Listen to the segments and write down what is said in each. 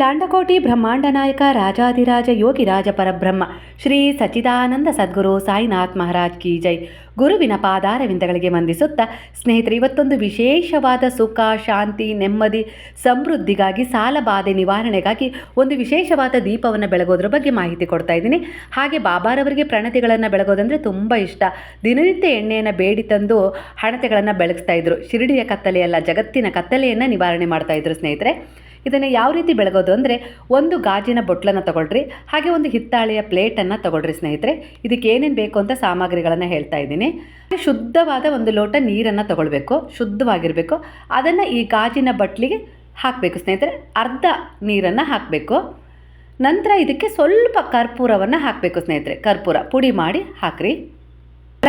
ಲಾಂಡಕೋಟಿ ಬ್ರಹ್ಮಾಂಡ ನಾಯಕ, ರಾಜಾಧಿರಾಜ ಯೋಗಿರಾಜ ಪರಬ್ರಹ್ಮ ಶ್ರೀ ಸಚ್ಚಿದಾನಂದ ಸದ್ಗುರು ಸಾಯಿನಾಥ್ ಮಹಾರಾಜ್ ಕಿ ಜೈ. ಗುರುವಿನ ಪಾದಾರವಿಂದಗಳಿಗೆ ವಂದಿಸುತ್ತಾ ಸ್ನೇಹಿತರೆ, ಇವತ್ತೊಂದು ವಿಶೇಷವಾದ ಸುಖ, ಶಾಂತಿ, ನೆಮ್ಮದಿ, ಸಮೃದ್ಧಿಗಾಗಿ ಸಾಲ ಬಾಧೆ ನಿವಾರಣೆಗಾಗಿ ಒಂದು ವಿಶೇಷವಾದ ದೀಪವನ್ನು ಬೆಳಗೋದ್ರ ಬಗ್ಗೆ ಮಾಹಿತಿ ಕೊಡ್ತಾ ಇದ್ದೀನಿ. ಹಾಗೆ ಬಾಬಾರವರಿಗೆ ಪ್ರಣತಿಗಳನ್ನು ಬೆಳಗೋದಂದರೆ ತುಂಬ ಇಷ್ಟ. ದಿನನಿತ್ಯ ಎಣ್ಣೆಯನ್ನು ಬೇಡಿ ತಂದು ಹಣತೆಗಳನ್ನು ಬೆಳಗಿಸ್ತಾ ಇದ್ರು. ಶಿರಡಿಯ ಕತ್ತಲೆಯಲ್ಲ, ಜಗತ್ತಿನ ಕತ್ತಲೆಯನ್ನು ನಿವಾರಣೆ ಮಾಡ್ತಾ ಇದ್ರು ಸ್ನೇಹಿತರೆ. ಇದನ್ನು ಯಾವ ರೀತಿ ಬೆಳಗೋದು ಅಂದರೆ ಒಂದು ಗಾಜಿನ ಬೊಟ್ಲನ್ನು ತಗೊಳ್ರಿ, ಹಾಗೆ ಒಂದು ಹಿತ್ತಾಳೆಯ ಪ್ಲೇಟನ್ನು ತಗೊಳ್ರಿ ಸ್ನೇಹಿತರೆ. ಇದಕ್ಕೆ ಏನೇನು ಬೇಕು ಅಂತ ಸಾಮಗ್ರಿಗಳನ್ನು ಹೇಳ್ತಾ ಇದ್ದೀನಿ. ಶುದ್ಧವಾದ ಒಂದು ಲೋಟ ನೀರನ್ನು ತಗೊಳ್ಬೇಕು, ಶುದ್ಧವಾಗಿರಬೇಕು. ಅದನ್ನು ಈ ಗಾಜಿನ ಬಟ್ಲಿಗೆ ಹಾಕಬೇಕು ಸ್ನೇಹಿತರೆ, ಅರ್ಧ ನೀರನ್ನು ಹಾಕಬೇಕು. ನಂತರ ಇದಕ್ಕೆ ಸ್ವಲ್ಪ ಕರ್ಪೂರವನ್ನು ಹಾಕಬೇಕು ಸ್ನೇಹಿತರೆ, ಕರ್ಪೂರ ಪುಡಿ ಮಾಡಿ ಹಾಕ್ರಿ.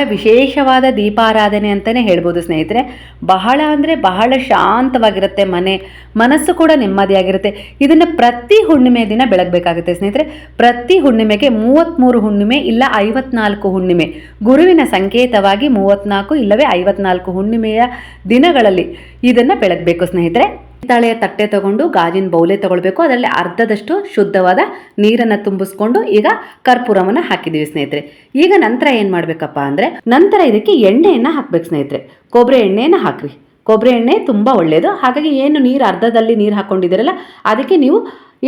ವಿಶೇಷವಾದ ದೀಪಾರಾಧನೆ ಅಂತಲೇ ಹೇಳ್ಬೋದು ಸ್ನೇಹಿತರೆ. ಬಹಳ ಅಂದರೆ ಬಹಳ ಶಾಂತವಾಗಿರುತ್ತೆ ಮನೆ, ಮನಸ್ಸು ಕೂಡ ನೆಮ್ಮದಿಯಾಗಿರುತ್ತೆ. ಇದನ್ನು ಪ್ರತಿ ಹುಣ್ಣಿಮೆ ದಿನ ಬೆಳಗಬೇಕಾಗುತ್ತೆ ಸ್ನೇಹಿತರೆ. ಪ್ರತಿ ಹುಣ್ಣಿಮೆಗೆ ಮೂವತ್ತ್ಮೂರು ಹುಣ್ಣಿಮೆ ಇಲ್ಲ ಐವತ್ನಾಲ್ಕು ಹುಣ್ಣಿಮೆ. ಗುರುವಿನ ಸಂಕೇತವಾಗಿ ಮೂವತ್ತ್ನಾಲ್ಕು ಇಲ್ಲವೇ ಐವತ್ನಾಲ್ಕು ಹುಣ್ಣಿಮೆಯ ದಿನಗಳಲ್ಲಿ ಇದನ್ನು ಬೆಳಗಬೇಕು ಸ್ನೇಹಿತರೆ. ಹಿತ್ತಾಳೆಯ ತಟ್ಟೆ ತಗೊಂಡು ಗಾಜಿನ ಬೌಲೆ ತಗೊಳ್ಬೇಕು. ಅದರಲ್ಲಿ ಅರ್ಧದಷ್ಟು ಶುದ್ಧವಾದ ನೀರನ್ನು ತುಂಬಿಸ್ಕೊಂಡು ಈಗ ಕರ್ಪೂರವನ್ನು ಹಾಕಿದ್ದೀವಿ ಸ್ನೇಹಿತರೆ. ಈಗ ನಂತರ ಏನು ಮಾಡಬೇಕಪ್ಪ ಅಂದರೆ ನಂತರ ಇದಕ್ಕೆ ಎಣ್ಣೆಯನ್ನು ಹಾಕ್ಬೇಕು ಸ್ನೇಹಿತರೆ. ಕೊಬ್ಬರಿ ಎಣ್ಣೆಯನ್ನು ಹಾಕ್ರಿ. ಕೊಬ್ಬರಿ ಎಣ್ಣೆ ತುಂಬ ಒಳ್ಳೆಯದು ಹಾಗಾಗಿ ಏನು ನೀರು ಅರ್ಧದಲ್ಲಿ ನೀರು ಹಾಕ್ಕೊಂಡಿದ್ದೀರಲ್ಲ ಅದಕ್ಕೆ ನೀವು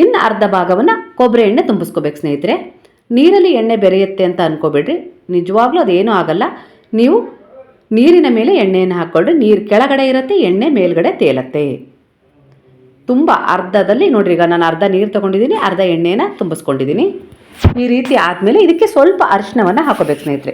ಇನ್ನು ಅರ್ಧ ಭಾಗವನ್ನು ಕೊಬ್ಬರಿ ಎಣ್ಣೆ ತುಂಬಿಸ್ಕೋಬೇಕು ಸ್ನೇಹಿತರೆ. ನೀರಲ್ಲಿ ಎಣ್ಣೆ ಬೆರೆಯುತ್ತೆ ಅಂತ ಅನ್ಕೋಬೇಡ್ರಿ. ನಿಜವಾಗ್ಲೂ ಅದೇನೂ ಆಗಲ್ಲ. ನೀವು ನೀರಿನ ಮೇಲೆ ಎಣ್ಣೆಯನ್ನು ಹಾಕೊಂಡ್ರೆ ನೀರು ಕೆಳಗಡೆ ಇರುತ್ತೆ, ಎಣ್ಣೆ ಮೇಲ್ಗಡೆ ತೇಲತ್ತೆ. ತುಂಬ ಅರ್ಧದಲ್ಲಿ ನೋಡ್ರಿ ಈಗ ನಾನು ಅರ್ಧ ನೀರು ತೊಗೊಂಡಿದ್ದೀನಿ ಅರ್ಧ ಎಣ್ಣೆನ ತುಂಬಿಸ್ಕೊಂಡಿದ್ದೀನಿ ಈ ರೀತಿ ಆದಮೇಲೆ ಇದಕ್ಕೆ ಸ್ವಲ್ಪ ಅರಿಶಿನವನ್ನು ಹಾಕೋಬೇಕು ಸ್ನೇಹಿತರೆ.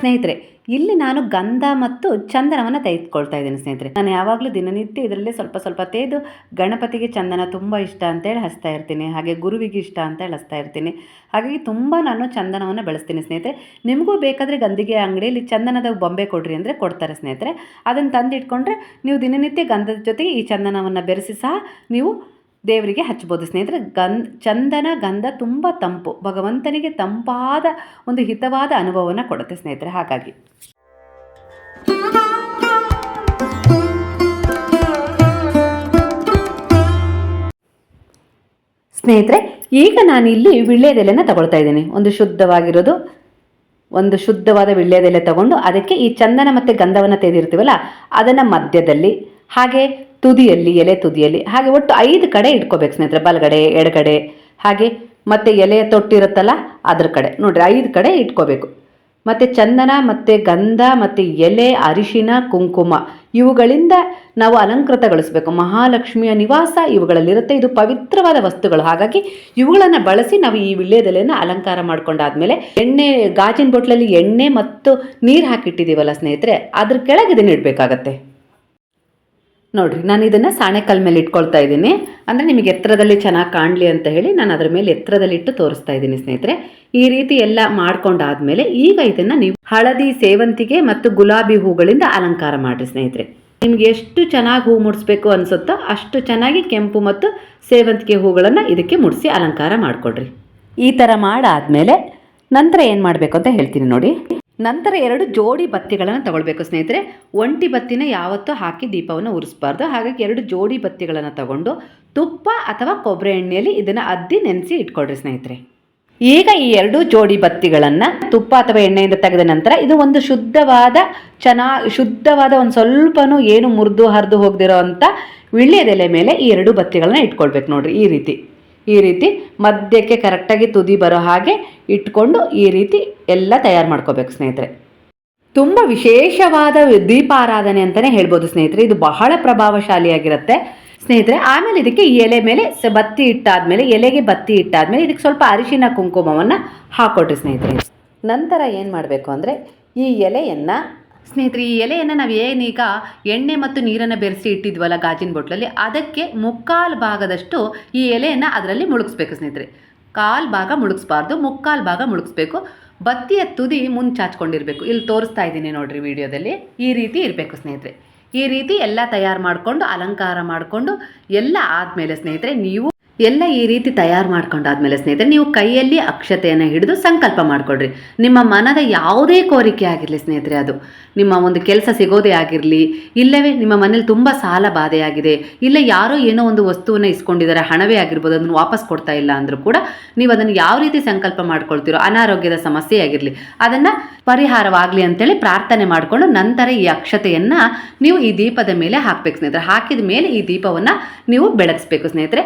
ಸ್ನೇಹಿತರೆ ಇಲ್ಲಿ ನಾನು ಗಂಧ ಮತ್ತು ಚಂದನವನ್ನು ತೆಗೆದುಕೊಳ್ತಾ ಇದ್ದೀನಿ ಸ್ನೇಹಿತರೆ. ನಾನು ಯಾವಾಗಲೂ ದಿನನಿತ್ಯ ಇದರಲ್ಲಿ ಸ್ವಲ್ಪ ಸ್ವಲ್ಪ ತೇದು ಗಣಪತಿಗೆ ಚಂದನ ತುಂಬ ಇಷ್ಟ ಅಂತೇಳಿ ಹಚ್ತಾ ಇರ್ತೀನಿ, ಹಾಗೆ ಗುರುವಿಗೆ ಇಷ್ಟ ಅಂತೇಳಿ ಹಚ್ತಾ ಇರ್ತೀನಿ. ಹಾಗಾಗಿ ತುಂಬ ನಾನು ಚಂದನವನ್ನು ಬೆಳೆಸ್ತೀನಿ ಸ್ನೇಹಿತರೆ. ನಿಮಗೂ ಬೇಕಾದರೆ ಗಂಧಿಗೆ ಅಂಗಡಿಯಲ್ಲಿ ಚಂದನದ ಬೊಂಬೆ ಕೊಡ್ರಿ ಅಂದರೆ ಕೊಡ್ತಾರೆ ಸ್ನೇಹಿತರೆ. ಅದನ್ನು ತಂದಿಟ್ಕೊಂಡ್ರೆ ನೀವು ದಿನನಿತ್ಯ ಗಂಧದ ಜೊತೆಗೆ ಈ ಚಂದನವನ್ನು ಬೆರೆಸಿ ಸಹ ನೀವು ದೇವರಿಗೆ ಹಚ್ಬೋದು ಸ್ನೇಹಿತರೆ ಗಂಧ ಚಂದನ ಗಂಧ ತುಂಬ ತಂಪು. ಭಗವಂತನಿಗೆ ತಂಪಾದ ಒಂದು ಹಿತವಾದ ಅನುಭವವನ್ನು ಕೊಡುತ್ತೆ ಸ್ನೇಹಿತರೆ, ಹಾಗಾಗಿ. ಸ್ನೇಹಿತರೆ, ಈಗ ನಾನು ಇಲ್ಲಿ ವಿಳ್ಯದೆಲೆನ ತಗೊಳ್ತಾ ಇದ್ದೀನಿ. ಒಂದು ಶುದ್ಧವಾಗಿರೋದು, ಒಂದು ಶುದ್ಧವಾದ ವಿಳ್ಯದೆಲೆ ತಗೊಂಡು ಅದಕ್ಕೆ ಈ ಚಂದನ ಮತ್ತು ಗಂಧವನ್ನು ತೆಗೆದಿರ್ತೀವಲ್ಲ, ಅದನ್ನು ಮಧ್ಯದಲ್ಲಿ. ಹಾಗೆ ತುದಿಯಲ್ಲಿ, ಎಲೆ ತುದಿಯಲ್ಲಿ, ಹಾಗೆ ಒಟ್ಟು ಐದು ಕಡೆ ಇಟ್ಕೋಬೇಕು ಸ್ನೇಹಿತರೆ, ಬಲಗಡೆ, ಎಡಗಡೆ, ಹಾಗೆ ಮತ್ತು ಎಲೆ ತೊಟ್ಟಿರುತ್ತಲ್ಲ ಅದ್ರ ಕಡೆ. ನೋಡ್ರಿ, ಐದು ಕಡೆ ಇಟ್ಕೋಬೇಕು. ಮತ್ತು ಚಂದನ, ಮತ್ತು ಗಂಧ, ಮತ್ತು ಎಲೆ, ಅರಿಶಿನ, ಕುಂಕುಮ, ಇವುಗಳಿಂದ ನಾವು ಅಲಂಕೃತಗೊಳಿಸಬೇಕು. ಮಹಾಲಕ್ಷ್ಮಿಯ ನಿವಾಸ ಇವುಗಳಲ್ಲಿರುತ್ತೆ. ಇದು ಪವಿತ್ರವಾದ ವಸ್ತುಗಳು. ಹಾಗಾಗಿ ಇವುಗಳನ್ನು ಬಳಸಿ ನಾವು ಈ ವಿಳ್ಯದೆಲೆಯನ್ನು ಅಲಂಕಾರ ಮಾಡ್ಕೊಂಡಾದ್ಮೇಲೆ ಎಣ್ಣೆ, ಗಾಜಿನ ಬೊಟ್ಲಲ್ಲಿ ಎಣ್ಣೆ ಮತ್ತು ನೀರು ಹಾಕಿಟ್ಟಿದ್ದೀವಲ್ಲ ಸ್ನೇಹಿತರೆ, ಅದ್ರ ಕೆಳಗೆ ಇದನ್ನು ಇಡಬೇಕಾಗತ್ತೆ. ನೋಡ್ರಿ, ನಾನು ಇದನ್ನು ಸಾಣೆಕಲ್ ಮೇಲೆ ಇಟ್ಕೊಳ್ತಾ ಇದ್ದೀನಿ. ಅಂದರೆ ನಿಮಗೆ ಎತ್ತರದಲ್ಲಿ ಚೆನ್ನಾಗಿ ಕಾಣಲಿ ಅಂತ ಹೇಳಿ ನಾನು ಅದರ ಮೇಲೆ ಎತ್ತರದಲ್ಲಿಟ್ಟು ತೋರಿಸ್ತಾ ಇದ್ದೀನಿ ಸ್ನೇಹಿತರೆ. ಈ ರೀತಿ ಎಲ್ಲ ಮಾಡ್ಕೊಂಡಾದ್ಮೇಲೆ ಈಗ ಇದನ್ನು ನೀವು ಹಳದಿ ಸೇವಂತಿಗೆ ಮತ್ತು ಗುಲಾಬಿ ಹೂಗಳಿಂದ ಅಲಂಕಾರ ಮಾಡಿರಿ ಸ್ನೇಹಿತರೆ. ನಿಮ್ಗೆ ಎಷ್ಟು ಚೆನ್ನಾಗಿ ಹೂ ಮುಡಿಸ್ಬೇಕು ಅನಿಸುತ್ತೋ ಅಷ್ಟು ಚೆನ್ನಾಗಿ ಕೆಂಪು ಮತ್ತು ಸೇವಂತಿಗೆ ಹೂಗಳನ್ನು ಇದಕ್ಕೆ ಮುಡಿಸಿ ಅಲಂಕಾರ ಮಾಡಿಕೊಡ್ರಿ. ಈ ಥರ ಮಾಡಾದ್ಮೇಲೆ ನಂತರ ಏನು ಮಾಡಬೇಕು ಅಂತ ಹೇಳ್ತೀನಿ ನೋಡಿ. ನಂತರ ಎರಡು ಜೋಡಿ ಬತ್ತಿಗಳನ್ನು ತಗೊಳ್ಬೇಕು ಸ್ನೇಹಿತರೆ. ಒಂಟಿ ಬತ್ತಿನ ಯಾವತ್ತೂ ಹಾಕಿ ದೀಪವನ್ನು ಉರಿಸಬಾರ್ದು. ಹಾಗಾಗಿ ಎರಡು ಜೋಡಿ ಬತ್ತಿಗಳನ್ನು ತಗೊಂಡು ತುಪ್ಪ ಅಥವಾ ಕೊಬ್ಬರಿ ಎಣ್ಣೆಯಲ್ಲಿ ಇದನ್ನು ಅದ್ದಿ ನೆನೆಸಿ ಇಟ್ಕೊಳ್ರಿ ಸ್ನೇಹಿತರೆ. ಈಗ ಈ ಎರಡು ಜೋಡಿ ಬತ್ತಿಗಳನ್ನು ತುಪ್ಪ ಅಥವಾ ಎಣ್ಣೆಯಿಂದ ತೆಗೆದ ನಂತರ ಇದು ಒಂದು ಶುದ್ಧವಾದ ಚೆನ್ನಾಗಿ ಶುದ್ಧವಾದ ಒಂದು ಸ್ವಲ್ಪನೂ ಏನು ಮುರಿದು ಹರಿದು ಹೋಗದಿರೋ ಅಂಥ ವಿಳ್ಯದೆಲೆ ಮೇಲೆ ಈ ಎರಡು ಬತ್ತಿಗಳನ್ನ ಇಟ್ಕೊಳ್ಬೇಕು ನೋಡ್ರಿ ಈ ರೀತಿ. ಈ ರೀತಿ ಮಧ್ಯಕ್ಕೆ ಕರೆಕ್ಟಾಗಿ ತುದಿ ಬರೋ ಹಾಗೆ ಇಟ್ಕೊಂಡು ಈ ರೀತಿ ಎಲ್ಲ ತಯಾರು ಮಾಡ್ಕೋಬೇಕು ಸ್ನೇಹಿತರೆ. ತುಂಬ ವಿಶೇಷವಾದ ದೀಪಾರಾಧನೆ ಅಂತಲೇ ಹೇಳ್ಬೋದು ಸ್ನೇಹಿತರೆ. ಇದು ಬಹಳ ಪ್ರಭಾವಶಾಲಿಯಾಗಿರುತ್ತೆ. ಸ್ನೇಹಿತರೆ, ಆಮೇಲೆ ಇದಕ್ಕೆ ಎಲೆ ಮೇಲೆ ಸ ಬತ್ತಿ ಇಟ್ಟಾದ್ಮೇಲೆ, ಎಲೆಗೆ ಬತ್ತಿ ಇಟ್ಟಾದ್ಮೇಲೆ ಇದಕ್ಕೆ ಸ್ವಲ್ಪ ಅರಿಶಿನ ಕುಂಕುಮವನ್ನು ಹಾಕೊಟ್ರಿ ಸ್ನೇಹಿತರೆ. ನಂತರ ಏನು ಮಾಡಬೇಕು ಅಂದರೆ ಈ ಎಲೆಯನ್ನು ಸ್ನೇಹಿತರೆ, ಈ ಎಲೆಯನ್ನು ನಾವು ಏನೀಗ ಎಣ್ಣೆ ಮತ್ತು ನೀರನ್ನು ಬೆರೆಸಿ ಇಟ್ಟಿದ್ವಲ್ಲ ಗಾಜಿನ ಬೊಟ್ಲಲ್ಲಿ, ಅದಕ್ಕೆ ಮುಕ್ಕಾಲು ಭಾಗದಷ್ಟು ಈ ಎಲೆಯನ್ನು ಅದರಲ್ಲಿ ಮುಳುಗಿಸ್ಬೇಕು ಸ್ನೇಹಿತರೆ. ಕಾಲು ಭಾಗ ಮುಳುಗಿಸ್ಬಾರ್ದು, ಮುಕ್ಕಾಲು ಭಾಗ ಮುಳುಗಿಸ್ಬೇಕು. ಬತ್ತಿಯ ತುದಿ ಮುಂದೆ ಚಾಚ್ಕೊಂಡಿರಬೇಕು ಇಲ್ಲಿ ತೋರಿಸ್ತಾ ಇದ್ದೀನಿ ನೋಡಿರಿ ವಿಡಿಯೋದಲ್ಲಿ. ಈ ರೀತಿ ಇರಬೇಕು ಸ್ನೇಹಿತರೆ. ಈ ರೀತಿ ಎಲ್ಲ ತಯಾರು ಮಾಡಿಕೊಂಡು, ಅಲಂಕಾರ ಮಾಡಿಕೊಂಡು, ಎಲ್ಲ ಆದಮೇಲೆ ಸ್ನೇಹಿತರೆ, ನೀವು ಎಲ್ಲ ಈ ರೀತಿ ತಯಾರು ಮಾಡ್ಕೊಂಡಾದ್ಮೇಲೆ ಸ್ನೇಹಿತರೆ, ನೀವು ಕೈಯಲ್ಲಿ ಅಕ್ಷತೆಯನ್ನು ಹಿಡಿದು ಸಂಕಲ್ಪ ಮಾಡ್ಕೊಳ್ರಿ. ನಿಮ್ಮ ಮನದ ಯಾವುದೇ ಕೋರಿಕೆ ಆಗಿರಲಿ ಸ್ನೇಹಿತರೆ ಅದು. ನಿಮ್ಮ ಒಂದು ಕೆಲಸ ಸಿಗೋದೇ ಆಗಿರಲಿ, ಇಲ್ಲವೇ ನಿಮ್ಮ ಮನೇಲಿ ತುಂಬ ಸಾಲ ಬಾಧೆಯಾಗಿದೆ, ಇಲ್ಲ ಯಾರೋ ಏನೋ ಒಂದು ವಸ್ತುವನ್ನು ಇಸ್ಕೊಂಡಿದ್ದಾರೆ, ಹಣವೇ ಆಗಿರ್ಬೋದು, ಅದನ್ನು ವಾಪಸ್ ಕೊಡ್ತಾ ಇಲ್ಲ ಅಂದರೂ ಕೂಡ ನೀವು ಅದನ್ನು ಯಾವ ರೀತಿ ಸಂಕಲ್ಪ ಮಾಡ್ಕೊಳ್ತೀರೋ, ಅನಾರೋಗ್ಯದ ಸಮಸ್ಯೆ ಆಗಿರಲಿ, ಅದನ್ನು ಪರಿಹಾರವಾಗಲಿ ಅಂತೇಳಿ ಪ್ರಾರ್ಥನೆ ಮಾಡಿಕೊಂಡು ನಂತರ ಈ ಅಕ್ಷತೆಯನ್ನು ನೀವು ಈ ದೀಪದ ಮೇಲೆ ಹಾಕ್ಬೇಕು ಸ್ನೇಹಿತರೆ. ಹಾಕಿದ ಮೇಲೆ ಈ ದೀಪವನ್ನು ನೀವು ಬೆಳಗಿಸ್ಬೇಕು ಸ್ನೇಹಿತರೆ.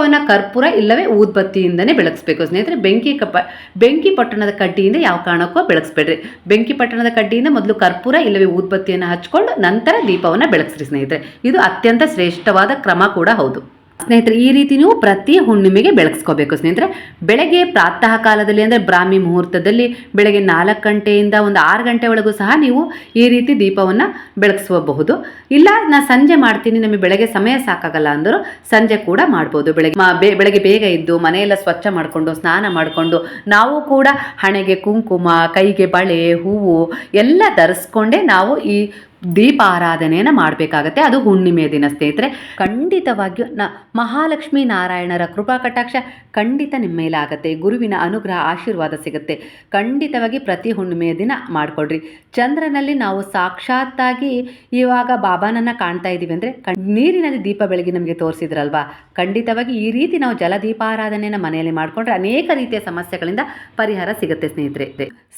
ದೀಪವನ್ನು ಕರ್ಪೂರ ಇಲ್ಲವೇ ಊದ್ಬತ್ತಿಯಿಂದನೇ ಬೆಳಗಿಸ್ಬೇಕು. ಸ್ನೇಹಿತರೆ, ಬೆಂಕಿ ಕಪ್ಪ ಬೆಂಕಿ ಪಟ್ಟಣದ ಕಡ್ಡಿಯಿಂದ ಯಾವ ಕಾರಣಕ್ಕೂ ಬೆಳಗಿಸ್ಬೇಡ್ರಿ. ಬೆಂಕಿ ಪಟ್ಟಣದ ಕಡ್ಡಿಯಿಂದ ಮೊದಲು ಕರ್ಪೂರ ಇಲ್ಲವೇ ಊದ್ಬತ್ತಿಯನ್ನು ಹಚ್ಕೊಂಡು ನಂತರ ದೀಪವನ್ನು ಬೆಳಗಿಸ್ರಿ ಸ್ನೇಹಿತರೆ. ಇದು ಅತ್ಯಂತ ಶ್ರೇಷ್ಠವಾದ ಕ್ರಮ ಕೂಡ ಹೌದು. ಸ್ನೇಹಿತರೆ, ಈ ರೀತಿ ನೀವು ಪ್ರತಿ ಹುಣ್ಣಿಮೆಗೆ ಬೆಳಗಿಸ್ಕೋಬೇಕು ಸ್ನೇಹಿತರೆ. ಬೆಳಗ್ಗೆ ಪ್ರಾತಃ ಕಾಲದಲ್ಲಿ ಅಂದರೆ ಬ್ರಾಹ್ಮಿ ಮುಹೂರ್ತದಲ್ಲಿ ಬೆಳಗ್ಗೆ ನಾಲ್ಕು ಗಂಟೆಯಿಂದ ಒಂದು ಆರು ಗಂಟೆ ಒಳಗೂ ಸಹ ನೀವು ಈ ರೀತಿ ದೀಪವನ್ನು ಬೆಳಗಿಸಬಹುದು ಇಲ್ಲ ನಾನು ಸಂಜೆ ಮಾಡ್ತೀನಿ, ನಮಗೆ ಬೆಳಗ್ಗೆ ಸಮಯ ಸಾಕಾಗಲ್ಲ ಅಂದರೂ ಸಂಜೆ ಕೂಡ ಮಾಡ್ಬೋದು. ಬೆಳಗ್ಗೆ ಬೆಳಗ್ಗೆ ಬೇಗ ಇದ್ದು ಮನೆಯೆಲ್ಲ ಸ್ವಚ್ಛ ಮಾಡಿಕೊಂಡು, ಸ್ನಾನ ಮಾಡಿಕೊಂಡು, ನಾವು ಕೂಡ ಹಣೆಗೆ ಕುಂಕುಮ, ಕೈಗೆ ಬಳೆ, ಹೂವು ಎಲ್ಲ ಧರಿಸ್ಕೊಂಡೇ ನಾವು ಈ ದೀಪಾರಾಧನೆಯನ್ನು ಮಾಡಬೇಕಾಗತ್ತೆ. ಅದು ಹುಣ್ಣಿಮೆ ದಿನ, ಸ್ನೇಹಿತರೆ. ಖಂಡಿತವಾಗಿಯೂ ನ ಮಹಾಲಕ್ಷ್ಮೀ ನಾರಾಯಣರ ಕೃಪಾ ಕಟಾಕ್ಷ ಖಂಡಿತ ನಿಮ್ಮ ಮೇಲೆ ಆಗುತ್ತೆ ಗುರುವಿನ ಅನುಗ್ರಹ, ಆಶೀರ್ವಾದ ಸಿಗುತ್ತೆ. ಖಂಡಿತವಾಗಿ ಪ್ರತಿ ಹುಣ್ಣಿಮೆಯ ದಿನ ಮಾಡಿಕೊಡ್ರಿ ಚಂದ್ರನಲ್ಲಿ ನಾವು ಸಾಕ್ಷಾತ್ತಾಗಿ ಇವಾಗ ಬಾಬಾನನ್ನ ಕಾಣ್ತಾ ಇದ್ದೀವಿ ಅಂದರೆ ನೀರಿನಲ್ಲಿ ದೀಪ ಬೆಳಗ್ಗೆ ನಮಗೆ ತೋರಿಸಿದ್ರಲ್ವಾ? ಖಂಡಿತವಾಗಿ ಈ ರೀತಿ ನಾವು ಜಲ ದೀಪಾರಾಧನೆಯನ್ನು ಮನೆಯಲ್ಲಿ ಮಾಡಿಕೊಂಡ್ರೆ ಅನೇಕ ರೀತಿಯ ಸಮಸ್ಯೆಗಳಿಂದ ಪರಿಹಾರ ಸಿಗುತ್ತೆ, ಸ್ನೇಹಿತರೆ.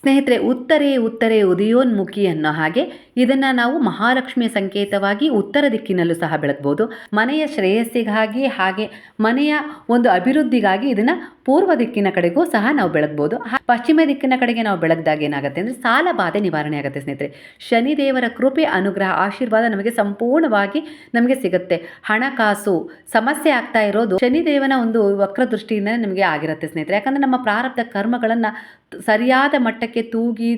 ಸ್ನೇಹಿತರೆ, ಉತ್ತರೆ ಉತ್ತರೆ, ಉದಯೋನ್ಮುಖಿ ಅನ್ನೋ ಹಾಗೆ ಇದನ್ನು ನಾವು ಮಹಾಲಕ್ಷ್ಮಿಯ ಸಂಕೇತವಾಗಿ ಉತ್ತರ ದಿಕ್ಕಿನಲ್ಲೂ ಸಹ ಬೆಳಗ್ಬೋದು. ಮನೆಯ ಶ್ರೇಯಸ್ಸಿಗಾಗಿ ಹಾಗೆ ಮನೆಯ ಒಂದು ಅಭಿವೃದ್ಧಿಗಾಗಿ ಇದನ್ನು ಪೂರ್ವ ದಿಕ್ಕಿನ ಕಡೆಗೂ ಸಹ ನಾವು ಬೆಳಗ್ಬೋದು. ಪಶ್ಚಿಮ ದಿಕ್ಕಿನ ಕಡೆಗೆ ನಾವು ಬೆಳಗ್ದಾಗ ಏನಾಗುತ್ತೆ ಅಂದರೆ ಸಾಲ ಬಾಧೆ ನಿವಾರಣೆ ಆಗುತ್ತೆ ಸ್ನೇಹಿತರೆ. ಶನಿದೇವರ ಕೃಪೆ, ಅನುಗ್ರಹ, ಆಶೀರ್ವಾದ ನಮಗೆ ಸಂಪೂರ್ಣವಾಗಿ ನಮಗೆ ಸಿಗುತ್ತೆ. ಹಣಕಾಸು ಸಮಸ್ಯೆ ಆಗ್ತಾ ಇರೋದು ಶನಿದೇವನ ಒಂದು ವಕ್ರದೃಷ್ಟಿಯಿಂದ ನಮಗೆ ಆಗಿರುತ್ತೆ ಸ್ನೇಹಿತರೆ. ಯಾಕಂದರೆ ನಮ್ಮ ಪ್ರಾರಬ್ಧ ಕರ್ಮಗಳನ್ನು ಸರಿಯಾದ ಮಟ್ಟಕ್ಕೆ ತೂಗಿ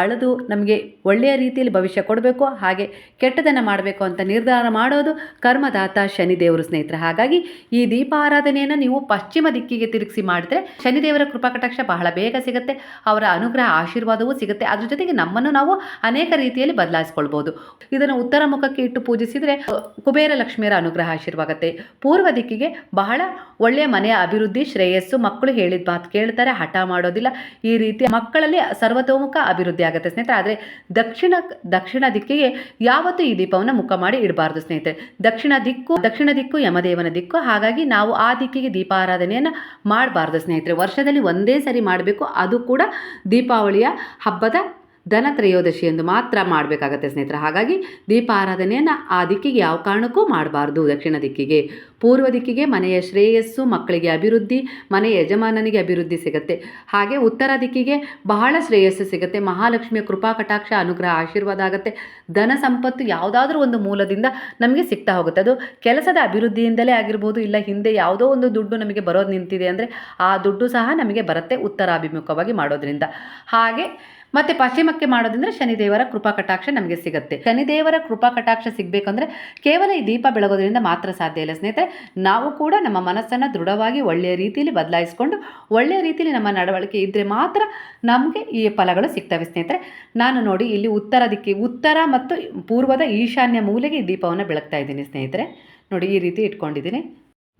ಅಳೆದು ನಮಗೆ ಒಳ್ಳೆಯ ರೀತಿಯಲ್ಲಿ ಭವಿಷ್ಯ ಕೊಡಬೇಕು, ಹಾಗೆ ಕೆಟ್ಟದನ್ನು ಮಾಡಬೇಕು ಅಂತ ನಿರ್ಧಾರ ಮಾಡೋದು ಕರ್ಮದಾತ ಶನಿದೇವರು ಸ್ನೇಹಿತರೆ. ಹಾಗಾಗಿ ಈ ದೀಪಾರಾಧನೆಯನ್ನು ನೀವು ಪಶ್ಚಿಮ ದಿಕ್ಕಿಗೆ ತಿರುಗಿಸಿ ಮಾಡಿದ್ರೆ ಶನಿದೇವರ ಕೃಪಾ ಕಟಾಕ್ಷ ಬಹಳ ಬೇಗ ಸಿಗುತ್ತೆ, ಅವರ ಅನುಗ್ರಹ ಆಶೀರ್ವಾದವೂ ಸಿಗುತ್ತೆ. ಅದ್ರ ಜೊತೆಗೆ ನಮ್ಮನ್ನು ನಾವು ಅನೇಕ ರೀತಿಯಲ್ಲಿ ಬದಲಾಯಿಸ್ಕೊಳ್ಬೋದು. ಇದನ್ನು ಉತ್ತರ ಮುಖಕ್ಕೆ ಇಟ್ಟು ಪೂಜಿಸಿದರೆ ಕುಬೇರ ಲಕ್ಷ್ಮಿಯರ ಅನುಗ್ರಹ ಆಶೀರ್ವಾಗುತ್ತೆ. ಪೂರ್ವ ದಿಕ್ಕಿಗೆ ಬಹಳ ಒಳ್ಳೆಯ ಮನೆಯ ಅಭಿವೃದ್ಧಿ ಶ್ರೇಯಸ್ಸು ಮಕ್ಕಳು ಹೇಳಿದ ಮಾತು ಕೇಳ್ತಾರೆ, ಹಠ ಮಾಡೋದಿಲ್ಲ. ಈ ರೀತಿ ಮಕ್ಕಳಲ್ಲಿ ಸರ್ವತೋಮುಖ ಅಭಿವೃದ್ಧಿ ಆಗುತ್ತೆ ಸ್ನೇಹಿತರೆ. ಆದರೆ ದಕ್ಷಿಣ ದಕ್ಷಿಣ ದಿಕ್ಕಿಗೆ ಯಾವತ್ತೂ ಈ ದೀಪವನ್ನು ಮುಖ ಮಾಡಿ ಇಡಬಾರ್ದು ಸ್ನೇಹಿತರೆ. ದಕ್ಷಿಣ ದಿಕ್ಕು ದಕ್ಷಿಣ ದಿಕ್ಕು, ಯಮದೇವನ ದಿಕ್ಕು, ಹಾಗಾಗಿ ನಾವು ಆ ದಿಕ್ಕಿಗೆ ದೀಪಾರಾಧನೆಯನ್ನು ಮಾಡಬಾರ್ದು ಸ್ನೇಹಿತರೆ. ವರ್ಷದಲ್ಲಿ ಒಂದೇ ಸರಿ ಮಾಡಬೇಕು, ಅದು ಕೂಡ ದೀಪಾವಳಿಯ ಹಬ್ಬದ ಧನ ತ್ರಯೋದಶಿ ಎಂದು ಮಾತ್ರ ಮಾಡಬೇಕಾಗತ್ತೆ ಸ್ನೇಹಿತರೆ. ಹಾಗಾಗಿ ದೀಪಾರಾಧನೆಯನ್ನು ಆ ದಿಕ್ಕಿಗೆ ಯಾವ ಕಾರಣಕ್ಕೂ ಮಾಡಬಾರ್ದು. ದಕ್ಷಿಣ ದಿಕ್ಕಿಗೆ, ಪೂರ್ವ ದಿಕ್ಕಿಗೆ ಮನೆಯ ಶ್ರೇಯಸ್ಸು, ಮಕ್ಕಳಿಗೆ ಅಭಿವೃದ್ಧಿ ಮನೆಯ ಯಜಮಾನನಿಗೆ ಅಭಿವೃದ್ಧಿ ಸಿಗುತ್ತೆ. ಹಾಗೆ ಉತ್ತರ ದಿಕ್ಕಿಗೆ ಬಹಳ ಶ್ರೇಯಸ್ಸು ಸಿಗುತ್ತೆ. ಮಹಾಲಕ್ಷ್ಮಿಯ ಕೃಪಾ, ಕಟಾಕ್ಷ, ಅನುಗ್ರಹ, ಆಶೀರ್ವಾದ ಆಗುತ್ತೆ. ಧನ ಸಂಪತ್ತು ಯಾವುದಾದ್ರೂ ಒಂದು ಮೂಲದಿಂದ ನಮಗೆ ಸಿಗ್ತಾ ಹೋಗುತ್ತೆ. ಅದು ಕೆಲಸದ ಅಭಿವೃದ್ಧಿಯಿಂದಲೇ ಆಗಿರ್ಬೋದು, ಇಲ್ಲ ಹಿಂದೆ ಯಾವುದೋ ಒಂದು ದುಡ್ಡು ನಮಗೆ ಬರೋದು ನಿಂತಿದೆ ಅಂದರೆ ಆ ದುಡ್ಡು ಸಹ ನಮಗೆ ಬರುತ್ತೆ ಉತ್ತರಾಭಿಮುಖವಾಗಿ ಮಾಡೋದ್ರಿಂದ. ಹಾಗೆ ಮತ್ತೆ ಪಶ್ಚಿಮಕ್ಕೆ ಮಾಡೋದ್ರಿಂದ ಶನಿದೇವರ ಕೃಪಾ ಕಟಾಕ್ಷ ನಮಗೆ ಸಿಗುತ್ತೆ. ಶನಿದೇವರ ಕೃಪಾ ಕಟಾಕ್ಷ ಸಿಗಬೇಕಂದ್ರೆ ಕೇವಲ ಈ ದೀಪ ಬೆಳಗೋದ್ರಿಂದ ಮಾತ್ರ ಸಾಧ್ಯ ಇಲ್ಲ ಸ್ನೇಹಿತರೆ. ನಾವು ಕೂಡ ನಮ್ಮ ಮನಸ್ಸನ್ನು ದೃಢವಾಗಿ ಒಳ್ಳೆಯ ರೀತಿಯಲ್ಲಿ ಬದಲಾಯಿಸಿಕೊಂಡು ಒಳ್ಳೆಯ ರೀತಿಯಲ್ಲಿ ನಮ್ಮ ನಡವಳಿಕೆ ಇದ್ದರೆ ಮಾತ್ರ ನಮಗೆ ಈ ಫಲಗಳು ಸಿಗ್ತವೆ ಸ್ನೇಹಿತರೆ. ನಾನು ನೋಡಿ ಇಲ್ಲಿ ಉತ್ತರ ದಿಕ್ಕಿ ಉತ್ತರ ಮತ್ತು ಪೂರ್ವದ ಈಶಾನ್ಯ ಮೂಲೆಗೆ ಈ ದೀಪವನ್ನು ಬೆಳಗ್ತಾ ಇದ್ದೀನಿ ಸ್ನೇಹಿತರೆ. ನೋಡಿ ಈ ರೀತಿ ಇಟ್ಕೊಂಡಿದ್ದೀನಿ.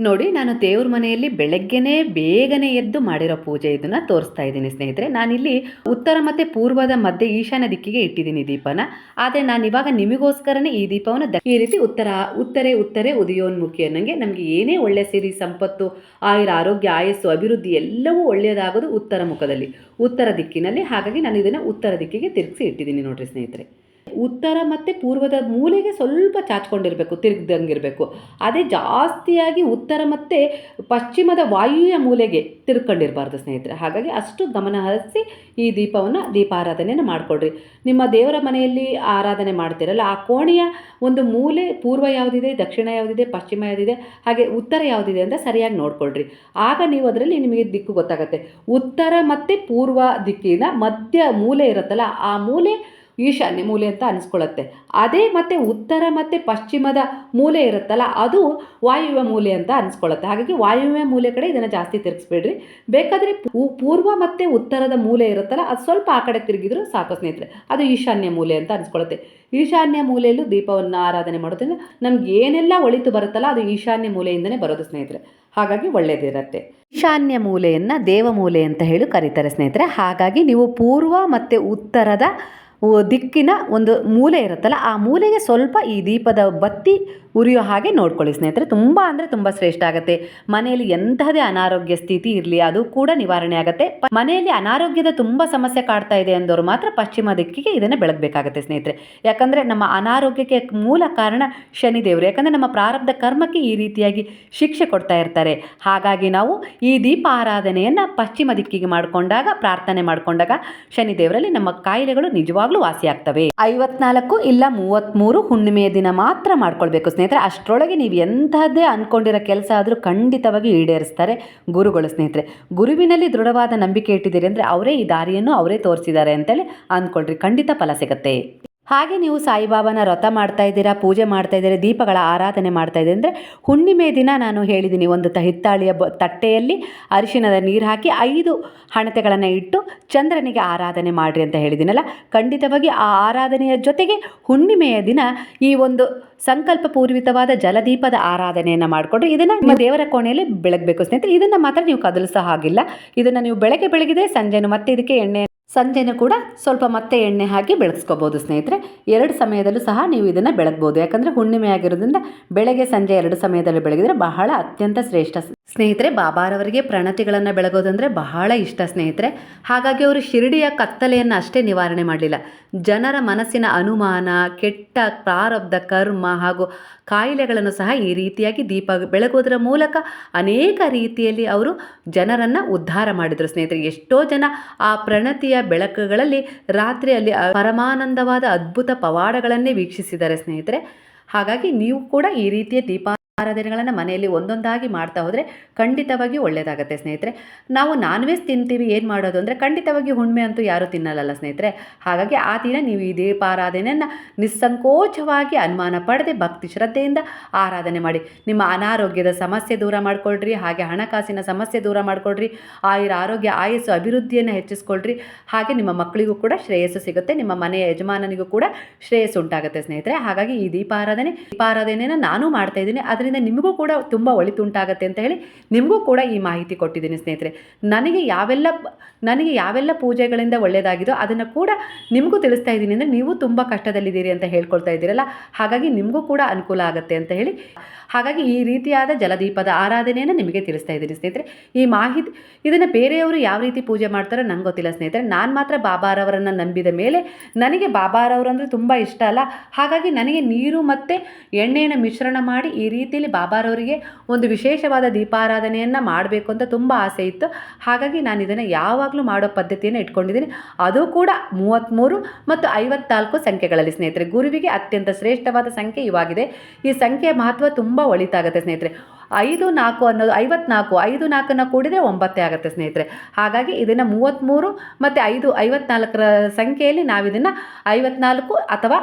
ನೋಡಿ, ನಾನು ದೇವ್ರ ಮನೆಯಲ್ಲಿ ಬೆಳಗ್ಗೆನೇ ಬೇಗನೆ ಎದ್ದು ಮಾಡಿರೋ ಪೂಜೆ ಇದನ್ನ ತೋರಿಸ್ತಾ ಇದ್ದೀನಿ ಸ್ನೇಹಿತರೆ. ನಾನಿಲ್ಲಿ ಉತ್ತರ ಮತ್ತು ಪೂರ್ವದ ಮಧ್ಯೆ ಈಶಾನ್ಯ ದಿಕ್ಕಿಗೆ ಇಟ್ಟಿದ್ದೀನಿ ದೀಪನ. ಆದರೆ ನಾನು ಇವಾಗ ನಿಮಗೋಸ್ಕರನೇ ಈ ದೀಪವನ್ನು ಈ ರೀತಿ ಉತ್ತರ, ಉತ್ತರೆ ಉತ್ತರೆ ಉದಯೋನ್ಮುಖಿ ಅನ್ನಂಗೆ ನಮಗೆ ಏನೇ ಒಳ್ಳೆ ಸಿರಿ, ಸಂಪತ್ತು, ಆಯುರ, ಆರೋಗ್ಯ, ಆಯಸ್ಸು, ಅಭಿವೃದ್ಧಿ ಎಲ್ಲವೂ ಒಳ್ಳೆಯದಾಗೋದು ಉತ್ತರ ಮುಖದಲ್ಲಿ, ಉತ್ತರ ದಿಕ್ಕಿನಲ್ಲಿ. ಹಾಗಾಗಿ ನಾನು ಇದನ್ನು ಉತ್ತರ ದಿಕ್ಕಿಗೆ ತಿರುಗಿಸಿ ಇಟ್ಟಿದ್ದೀನಿ ನೋಡ್ರಿ ಸ್ನೇಹಿತರೆ. ಉತ್ತರ ಮತ್ತು ಪೂರ್ವದ ಮೂಲೆಗೆ ಸ್ವಲ್ಪ ಚಾಚ್ಕೊಂಡಿರಬೇಕು, ತಿರುಗ್ದಂಗಿರಬೇಕು. ಅದೇ ಜಾಸ್ತಿಯಾಗಿ ಉತ್ತರ ಮತ್ತು ಪಶ್ಚಿಮದ ವಾಯುವ್ಯ ಮೂಲೆಗೆ ತಿರ್ಕೊಂಡಿರಬಾರ್ದು ಸ್ನೇಹಿತರೆ. ಹಾಗಾಗಿ ಅಷ್ಟು ಗಮನ ಹರಿಸಿ ಈ ದೀಪವನ್ನು ದೀಪಾರಾಧನೆಯನ್ನು ಮಾಡಿಕೊಡ್ರಿ. ನಿಮ್ಮ ದೇವರ ಮನೆಯಲ್ಲಿ ಆರಾಧನೆ ಮಾಡ್ತಿರಲ್ಲ, ಆ ಕೋಣೆಯ ಒಂದು ಮೂಲೆ ಪೂರ್ವ ಯಾವುದಿದೆ, ದಕ್ಷಿಣ ಯಾವುದಿದೆ, ಪಶ್ಚಿಮ ಯಾವುದಿದೆ, ಹಾಗೆ ಉತ್ತರ ಯಾವುದಿದೆ ಅಂತ ಸರಿಯಾಗಿ ನೋಡ್ಕೊಳ್ರಿ. ಆಗ ನೀವು ಅದರಲ್ಲಿ ನಿಮಗೆ ದಿಕ್ಕು ಗೊತ್ತಾಗುತ್ತೆ. ಉತ್ತರ ಮತ್ತು ಪೂರ್ವ ದಿಕ್ಕಿನ ಮಧ್ಯ ಮೂಲೆ ಇರುತ್ತಲ್ಲ, ಆ ಮೂಲೆ ಈಶಾನ್ಯ ಮೂಲೆ ಅಂತ ಅನಿಸ್ಕೊಳ್ಳುತ್ತೆ ಅದೇ ಮತ್ತು ಉತ್ತರ ಮತ್ತು ಪಶ್ಚಿಮದ ಮೂಲೆ ಇರುತ್ತಲ್ಲ, ಅದು ವಾಯುವ್ಯ ಮೂಲೆ ಅಂತ ಅನಿಸ್ಕೊಳ್ಳುತ್ತೆ ಹಾಗಾಗಿ ವಾಯುವ್ಯ ಮೂಲೆ ಕಡೆ ಇದನ್ನು ಜಾಸ್ತಿ ತಿರುಗಿಸ್ಬೇಡ್ರಿ. ಬೇಕಾದರೆ ಪೂರ್ವ ಮತ್ತು ಉತ್ತರದ ಮೂಲೆ ಇರುತ್ತಲ್ಲ, ಅದು ಸ್ವಲ್ಪ ಆ ಕಡೆ ತಿರುಗಿದ್ರು ಸಾಕು ಸ್ನೇಹಿತರೆ. ಅದು ಈಶಾನ್ಯ ಮೂಲೆ ಅಂತ ಅನಿಸ್ಕೊಳ್ಳುತ್ತೆ ಈಶಾನ್ಯ ಮೂಲೆಯಲ್ಲೂ ದೀಪವನ್ನು ಆರಾಧನೆ ಮಾಡೋದ್ರಿಂದ ನಮ್ಗೆ ಏನೆಲ್ಲ ಒಳಿತು ಬರುತ್ತಲ್ಲ, ಅದು ಈಶಾನ್ಯ ಮೂಲೆಯಿಂದನೇ ಬರೋದು ಸ್ನೇಹಿತರೆ. ಹಾಗಾಗಿ ಒಳ್ಳೆಯದಿರುತ್ತೆ ಈಶಾನ್ಯ ಮೂಲೆಯನ್ನು ದೇವಮೂಲೆ ಅಂತ ಹೇಳಿ ಕರೀತಾರೆ ಸ್ನೇಹಿತರೆ. ಹಾಗಾಗಿ ನೀವು ಪೂರ್ವ ಮತ್ತು ಉತ್ತರದ ದಿಕ್ಕಿನ ಒಂದು ಮೂಲೆ ಇರುತ್ತಲ್ಲ ಆ ಮೂಲೆಗೆ ಸ್ವಲ್ಪ ಈ ದೀಪದ ಬತ್ತಿ ಉರಿಯೋ ಹಾಗೆ ನೋಡ್ಕೊಳ್ಳಿ ಸ್ನೇಹಿತರೆ. ತುಂಬ ಅಂದರೆ ತುಂಬ ಶ್ರೇಷ್ಠ ಆಗುತ್ತೆ. ಮನೆಯಲ್ಲಿ ಎಂತಹದೇ ಅನಾರೋಗ್ಯ ಸ್ಥಿತಿ ಇರಲಿ, ಅದು ಕೂಡ ನಿವಾರಣೆ ಆಗುತ್ತೆ. ಮನೆಯಲ್ಲಿ ಅನಾರೋಗ್ಯದ ತುಂಬ ಸಮಸ್ಯೆ ಕಾಡ್ತಾ ಇದೆ ಅಂದವರು ಮಾತ್ರ ಪಶ್ಚಿಮ ದಿಕ್ಕಿಗೆ ಇದನ್ನು ಬೆಳಗಬೇಕಾಗುತ್ತೆ ಸ್ನೇಹಿತರೆ. ಯಾಕಂದರೆ ನಮ್ಮ ಅನಾರೋಗ್ಯಕ್ಕೆ ಮೂಲ ಕಾರಣ ಶನಿದೇವರು ಯಾಕಂದರೆ ನಮ್ಮ ಪ್ರಾರಬ್ಧ ಕರ್ಮಕ್ಕೆ ಈ ರೀತಿಯಾಗಿ ಶಿಕ್ಷೆ ಕೊಡ್ತಾ ಇರ್ತಾರೆ. ಹಾಗಾಗಿ ನಾವು ಈ ದೀಪ ಆರಾಧನೆಯನ್ನು ಪಶ್ಚಿಮ ದಿಕ್ಕಿಗೆ ಮಾಡಿಕೊಂಡಾಗ, ಪ್ರಾರ್ಥನೆ ಮಾಡಿಕೊಂಡಾಗ ಶನಿದೇವರಲ್ಲಿ ನಮ್ಮ ಕಾಯಿಲೆಗಳು ನಿಜವಾಗ್ಲೂ ವಾಸಿಯಾಗ್ತವೆ. ಐವತ್ನಾಲ್ಕು ಇಲ್ಲ ಮೂವತ್ತ್ಮೂರು ಹುಣ್ಣಿಮೆಯ ದಿನ ಮಾತ್ರ ಮಾಡ್ಕೊಳ್ಬೇಕು ಸ್ನೇಹಿತರೆ. ಅಷ್ಟರೊಳಗೆ ನೀವು ಎಂಥದ್ದೇ ಅಂದ್ಕೊಂಡಿರೋ ಕೆಲಸ ಆದರೂ ಖಂಡಿತವಾಗಿ ಈಡೇರಿಸ್ತಾರೆ ಗುರುಗಳು ಸ್ನೇಹಿತರೆ. ಗುರುವಿನಲ್ಲಿ ದೃಢವಾದ ನಂಬಿಕೆ ಇಟ್ಟಿದ್ದೀರಿ ಅಂದರೆ ಅವರೇ ಈ ದಾರಿಯನ್ನು ಅವರೇ ತೋರಿಸಿದ್ದಾರೆ ಅಂತೇಳಿ ಅಂದ್ಕೊಳ್ರಿ. ಖಂಡಿತ ಫಲ ಸಿಗುತ್ತೆ. ಹಾಗೆ ನೀವು ಸಾಯಿಬಾಬಾನ ವ್ರತ ಮಾಡ್ತಾ ಇದ್ದೀರಾ, ಪೂಜೆ ಮಾಡ್ತಾ ಇದ್ದೀರಾ, ದೀಪಗಳ ಆರಾಧನೆ ಮಾಡ್ತಾ ಇದ್ದೀರಿ ಅಂದರೆ ಹುಣ್ಣಿಮೆ ದಿನ ನಾನು ಹೇಳಿದ್ದೀನಿ ಒಂದು ತ ಹಿತ್ತಾಳಿಯ ಬ ತಟ್ಟೆಯಲ್ಲಿ ಅರಿಶಿಣದ ನೀರು ಹಾಕಿ ಐದು ಹಣತೆಗಳನ್ನು ಇಟ್ಟು ಚಂದ್ರನಿಗೆ ಆರಾಧನೆ ಮಾಡಿರಿ ಅಂತ ಹೇಳಿದ್ದೀನಲ್ಲ. ಖಂಡಿತವಾಗಿ ಆ ಆರಾಧನೆಯ ಜೊತೆಗೆ ಹುಣ್ಣಿಮೆಯ ದಿನ ಈ ಒಂದು ಸಂಕಲ್ಪ ಪೂರ್ವಿತವಾದ ಜಲದೀಪದ ಆರಾಧನೆಯನ್ನು ಮಾಡಿಕೊಂಡ್ರೆ ಇದನ್ನು ನಿಮ್ಮ ದೇವರ ಕೋಣೆಯಲ್ಲಿ ಬೆಳಗಬೇಕು ಸ್ನೇಹಿತರೆ. ಇದನ್ನು ಮಾತ್ರ ನೀವು ಕದಲಿಸೋ ಹಾಗಿಲ್ಲ. ಇದನ್ನು ನೀವು ಬೆಳಗ್ಗೆ ಬೆಳಗಿದೆ ಸಂಜೆನೂ ಮತ್ತೆ ಇದಕ್ಕೆ ಎಣ್ಣೆ ಸಂಜೆನೂ ಕೂಡ ಸ್ವಲ್ಪ ಮತ್ತೆ ಎಣ್ಣೆ ಹಾಕಿ ಬೆಳಗಿಸ್ಕೋಬೋದು ಸ್ನೇಹಿತರೆ. ಎರಡು ಸಮಯದಲ್ಲೂ ಸಹ ನೀವು ಇದನ್ನು ಬೆಳಗ್ಬೋದು. ಯಾಕಂದರೆ ಹುಣ್ಣಿಮೆ ಆಗಿರೋದ್ರಿಂದ ಬೆಳಗ್ಗೆ ಸಂಜೆ ಎರಡು ಸಮಯದಲ್ಲಿ ಬೆಳಗಿದರೆ ಬಹಳ ಅತ್ಯಂತ ಶ್ರೇಷ್ಠ ಸ್ನೇಹಿತರೆ, ಬಾಬಾರವರಿಗೆ ಪ್ರಣತಿಗಳನ್ನು ಬೆಳಗೋದಂದರೆ ಬಹಳ ಇಷ್ಟ ಸ್ನೇಹಿತರೆ. ಹಾಗಾಗಿ ಅವರು ಶಿರಡಿಯ ಕತ್ತಲೆಯನ್ನು ಅಷ್ಟೇ ನಿವಾರಣೆ ಮಾಡಲಿಲ್ಲ. ಜನರ ಮನಸ್ಸಿನ ಅನುಮಾನ, ಕೆಟ್ಟ ಪ್ರಾರಬ್ಧ, ಕರ್ಮ ಹಾಗೂ ಕಾಯಿಲೆಗಳನ್ನು ಸಹ ಈ ರೀತಿಯಾಗಿ ದೀಪ ಬೆಳಗೋದರ ಮೂಲಕ ಅನೇಕ ರೀತಿಯಲ್ಲಿ ಅವರು ಜನರನ್ನು ಉದ್ಧಾರ ಮಾಡಿದರು ಸ್ನೇಹಿತರೆ. ಎಷ್ಟೋ ಜನ ಆ ಪ್ರಣತಿಯ ಬೆಳಕುಗಳಲ್ಲಿ ರಾತ್ರಿಯಲ್ಲಿ ಪರಮಾನಂದವಾದ ಅದ್ಭುತ ಪವಾಡಗಳನ್ನೇ ವೀಕ್ಷಿಸಿದ್ದಾರೆ ಸ್ನೇಹಿತರೆ. ಹಾಗಾಗಿ ನೀವು ಕೂಡ ಈ ರೀತಿಯ ದೀಪ ಆರಾಧನೆಗಳನ್ನು ಮನೆಯಲ್ಲಿ ಒಂದೊಂದಾಗಿ ಮಾಡ್ತಾ ಹೋದರೆ ಖಂಡಿತವಾಗಿ ಒಳ್ಳೆಯದಾಗುತ್ತೆ ಸ್ನೇಹಿತರೆ. ನಾವು ನಾನ್ ವೆಜ್ ತಿಂತೀವಿ, ಏನು ಮಾಡೋದು ಅಂದರೆ ಖಂಡಿತವಾಗಿ ಹುಣ್ಮೆ ಅಂತೂ ಯಾರೂ ತಿನ್ನಲ್ಲಲ್ಲ ಸ್ನೇಹಿತರೆ. ಹಾಗಾಗಿ ಆ ದಿನ ನೀವು ಈ ದೀಪಾರಾಧನೆಯನ್ನು ನಿಸ್ಸಂಕೋಚವಾಗಿ ಅನುಮಾನ ಪಡೆದೆ ಭಕ್ತಿ ಶ್ರದ್ಧೆಯಿಂದ ಆರಾಧನೆ ಮಾಡಿ. ನಿಮ್ಮ ಅನಾರೋಗ್ಯದ ಸಮಸ್ಯೆ ದೂರ ಮಾಡಿಕೊಳ್ರಿ, ಹಾಗೆ ಹಣಕಾಸಿನ ಸಮಸ್ಯೆ ದೂರ ಮಾಡಿಕೊಳ್ರಿ, ಆಯುರ ಆರೋಗ್ಯ, ಆಯಸ್ಸು ಅಭಿವೃದ್ಧಿಯನ್ನು ಹೆಚ್ಚಿಸ್ಕೊಳ್ರಿ. ಹಾಗೆ ನಿಮ್ಮ ಮಕ್ಕಳಿಗೂ ಕೂಡ ಶ್ರೇಯಸ್ಸು ಸಿಗುತ್ತೆ, ನಿಮ್ಮ ಮನೆಯ ಯಜಮಾನನಿಗೂ ಕೂಡ ಶ್ರೇಯಸ್ಸು ಉಂಟಾಗುತ್ತೆ ಸ್ನೇಹಿತರೆ. ಹಾಗಾಗಿ ಈ ದೀಪಾರಾಧನೆ, ದೀಪಾರಾಧನೆಯನ್ನು ನಾನು ಮಾಡ್ತಾ ಇದ್ದೀನಿ. ಅದರಿಂದ ನಿಮಗೂ ಕೂಡ ತುಂಬ ಒಳಿತುಂಟಾಗುತ್ತೆ ಅಂತ ಹೇಳಿ ನಿಮಗೂ ಕೂಡ ಈ ಮಾಹಿತಿ ಕೊಟ್ಟಿದ್ದೀನಿ ಸ್ನೇಹಿತರೆ. ನನಗೆ ಯಾವೆಲ್ಲ ನನಗೆ ಯಾವೆಲ್ಲ ಪೂಜೆಗಳಿಂದ ಒಳ್ಳೆಯದಾಗಿದೋ ಅದನ್ನು ಕೂಡ ನಿಮಗೂ ತಿಳಿಸ್ತಾ ಇದ್ದೀನಿ ಅಂದರೆ ನೀವು ತುಂಬ ಕಷ್ಟದಲ್ಲಿದ್ದೀರಿ ಅಂತ ಹೇಳ್ಕೊಳ್ತಾ ಇದ್ದೀರಲ್ಲ. ಹಾಗಾಗಿ ನಿಮಗೂ ಕೂಡ ಅನುಕೂಲ ಆಗುತ್ತೆ ಅಂತ ಹೇಳಿ. ಹಾಗಾಗಿ ಈ ರೀತಿಯಾದ ಜಲದೀಪದ ಆರಾಧನೆಯನ್ನು ನಿಮಗೆ ತಿಳಿಸ್ತಾ ಇದ್ದೀನಿ ಸ್ನೇಹಿತರೆ. ಈ ಮಾಹಿತಿ, ಇದನ್ನು ಬೇರೆಯವರು ಯಾವ ರೀತಿ ಪೂಜೆ ಮಾಡ್ತಾರೋ ನಂಗೆ ಗೊತ್ತಿಲ್ಲ ಸ್ನೇಹಿತರೆ. ನಾನು ಮಾತ್ರ ಬಾಬಾರವರನ್ನು ನಂಬಿದ ಮೇಲೆ ನನಗೆ ಬಾಬಾರವರು ಅಂದರೆ ತುಂಬ ಇಷ್ಟ ಅಲ್ಲ. ಹಾಗಾಗಿ ನನಗೆ ನೀರು ಮತ್ತು ಎಣ್ಣೆಯನ್ನು ಮಿಶ್ರಣ ಮಾಡಿ ಈ ರೀತಿಯಲ್ಲಿ ಬಾಬಾರವರಿಗೆ ಒಂದು ವಿಶೇಷವಾದ ದೀಪಾರಾಧನೆಯನ್ನು ಮಾಡಬೇಕು ಅಂತ ತುಂಬ ಆಸೆ ಇತ್ತು. ಹಾಗಾಗಿ ನಾನು ಇದನ್ನು ಯಾವಾಗಲೂ ಮಾಡೋ ಪದ್ಧತಿಯನ್ನು ಇಟ್ಕೊಂಡಿದ್ದೀನಿ. ಅದು ಕೂಡ ಮೂವತ್ತ್ಮೂರು ಮತ್ತು ಐವತ್ನಾಲ್ಕು ಸಂಖ್ಯೆಗಳಲ್ಲಿ ಸ್ನೇಹಿತರೆ. ಗುರುವಿಗೆ ಅತ್ಯಂತ ಶ್ರೇಷ್ಠವಾದ ಸಂಖ್ಯೆ ಇವಾಗಿದೆ. ಈ ಸಂಖ್ಯೆಯ ಮಹತ್ವ ತುಂಬ ಒಳಿತಾಗುತ್ತೆ ಸ್ನೇಹಿತರೆ. ಐದು, ನಾಲ್ಕು ಅನ್ನೋದು, ಐವತ್ನಾಲ್ಕು, ಐದು, ನಾಲ್ಕನ್ನು ಕೂಡಿದರೆ ಒಂಬತ್ತೇ ಆಗುತ್ತೆ ಸ್ನೇಹಿತರೆ. ಹಾಗಾಗಿ ಇದನ್ನು ಮೂವತ್ತ್ಮೂರು ಮತ್ತು ಐದು, ಐವತ್ನಾಲ್ಕರ ಸಂಖ್ಯೆಯಲ್ಲಿ ನಾವಿದನ್ನು ಐವತ್ನಾಲ್ಕು ಅಥವಾ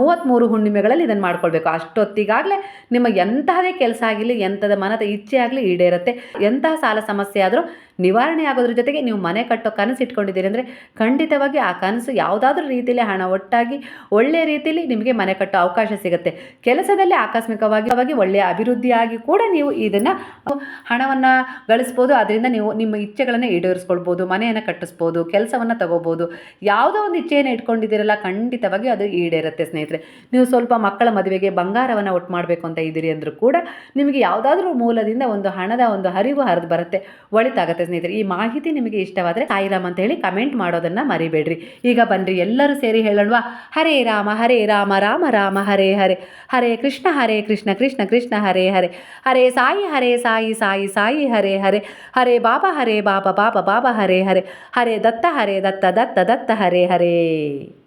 ಮೂವತ್ತ್ಮೂರು ಹುಣ್ಣಿಮೆಗಳಲ್ಲಿ ಇದನ್ನು ಮಾಡ್ಕೊಳ್ಬೇಕು. ಅಷ್ಟೊತ್ತಿಗಾಗಲೇ ನಿಮಗೆ ಎಂತಹದೇ ಕೆಲಸ ಆಗಿರಲಿ ಎಂಥದ ಮನದ ಇಚ್ಛೆ ಆಗಲಿ ಈಡೇರುತ್ತೆ. ಎಂತಹ ಸಾಲ ಸಮಸ್ಯೆ ಆದರೂ ನಿವಾರಣೆ ಆಗೋದ್ರ ಜೊತೆಗೆ ನೀವು ಮನೆ ಕಟ್ಟೋ ಕನಸು ಇಟ್ಕೊಂಡಿದ್ದೀರಿ ಅಂದರೆ ಖಂಡಿತವಾಗಿ ಆ ಕನಸು ಯಾವುದಾದ್ರೂ ರೀತಿಯಲ್ಲಿ ಹಣ ಒಟ್ಟಾಗಿ ಒಳ್ಳೆಯ ರೀತಿಯಲ್ಲಿ ನಿಮಗೆ ಮನೆ ಕಟ್ಟೋ ಅವಕಾಶ ಸಿಗುತ್ತೆ. ಕೆಲಸದಲ್ಲಿ ಆಕಸ್ಮಿಕವಾಗಿ ಒಳ್ಳೆಯ ಅಭಿವೃದ್ಧಿಯಾಗಿ ಕೂಡ ನೀವು ಇದನ್ನು ಹಣವನ್ನು ಗಳಿಸ್ಬೋದು. ಅದರಿಂದ ನೀವು ನಿಮ್ಮ ಇಚ್ಛೆಗಳನ್ನು ಈಡೇರಿಸ್ಕೊಳ್ಬೋದು, ಮನೆಯನ್ನು ಕಟ್ಟಿಸ್ಬೋದು, ಕೆಲಸವನ್ನು ತಗೋಬೋದು. ಯಾವುದೋ ಒಂದು ಇಚ್ಛೆಯನ್ನು ಇಟ್ಕೊಂಡಿದ್ದೀರಲ್ಲ, ಖಂಡಿತವಾಗಿ ಅದು ಈಡೇರುತ್ತೆ ಸ್ನೇಹಿತರೆ. ನೀವು ಸ್ವಲ್ಪ ಮಕ್ಕಳ ಮದುವೆಗೆ ಬಂಗಾರವನ್ನು ಒಟ್ಟು ಮಾಡಬೇಕು ಅಂತ ಇದ್ದೀರಿ ಅಂದರೂ ಕೂಡ ನಿಮಗೆ ಯಾವುದಾದ್ರೂ ಮೂಲದಿಂದ ಒಂದು ಹಣದ ಒಂದು ಹರಿವು ಹರಿದು ಬರುತ್ತೆ. ಒಳಿತಾಗತ್ತೆ ಸ್ನೇಹಿತರೆ. ಈ ಮಾಹಿತಿ ನಿಮಗೆ ಇಷ್ಟವಾದರೆ ಸಾಯಿರಾಮ್ ಅಂತ ಹೇಳಿ ಕಮೆಂಟ್ ಮಾಡೋದನ್ನು ಮರಿಬೇಡ್ರಿ. ಈಗ ಬನ್ನಿರಿ ಎಲ್ಲರೂ ಸೇರಿ ಹೇಳೋಣವಾ? ಹರೇ ರಾಮ ಹರೇ ರಾಮ ರಾಮ ರಾಮ, ಹರೇ ಹರೇ. ಹರೇ ಕೃಷ್ಣ ಹರೇ ಕೃಷ್ಣ ಕೃಷ್ಣ ಕೃಷ್ಣ, ಹರೇ ಹರೇ. ಹರೇ ಸಾಯಿ ಹರೇ ಸಾಯಿ ಸಾಯಿ ಸಾಯಿ, ಹರೇ ಹರೇ. ಹರೇ ಬಾಬಾ ಹರೇ ಬಾಬಾ ಬಾಬಾ ಬಾಬಾ, ಹರೇ ಹರೇ. ಹರೇ ದತ್ತ ಹರೇ ದತ್ತ ದತ್ತ ದತ್ತ, ಹರೇ ಹರೇ.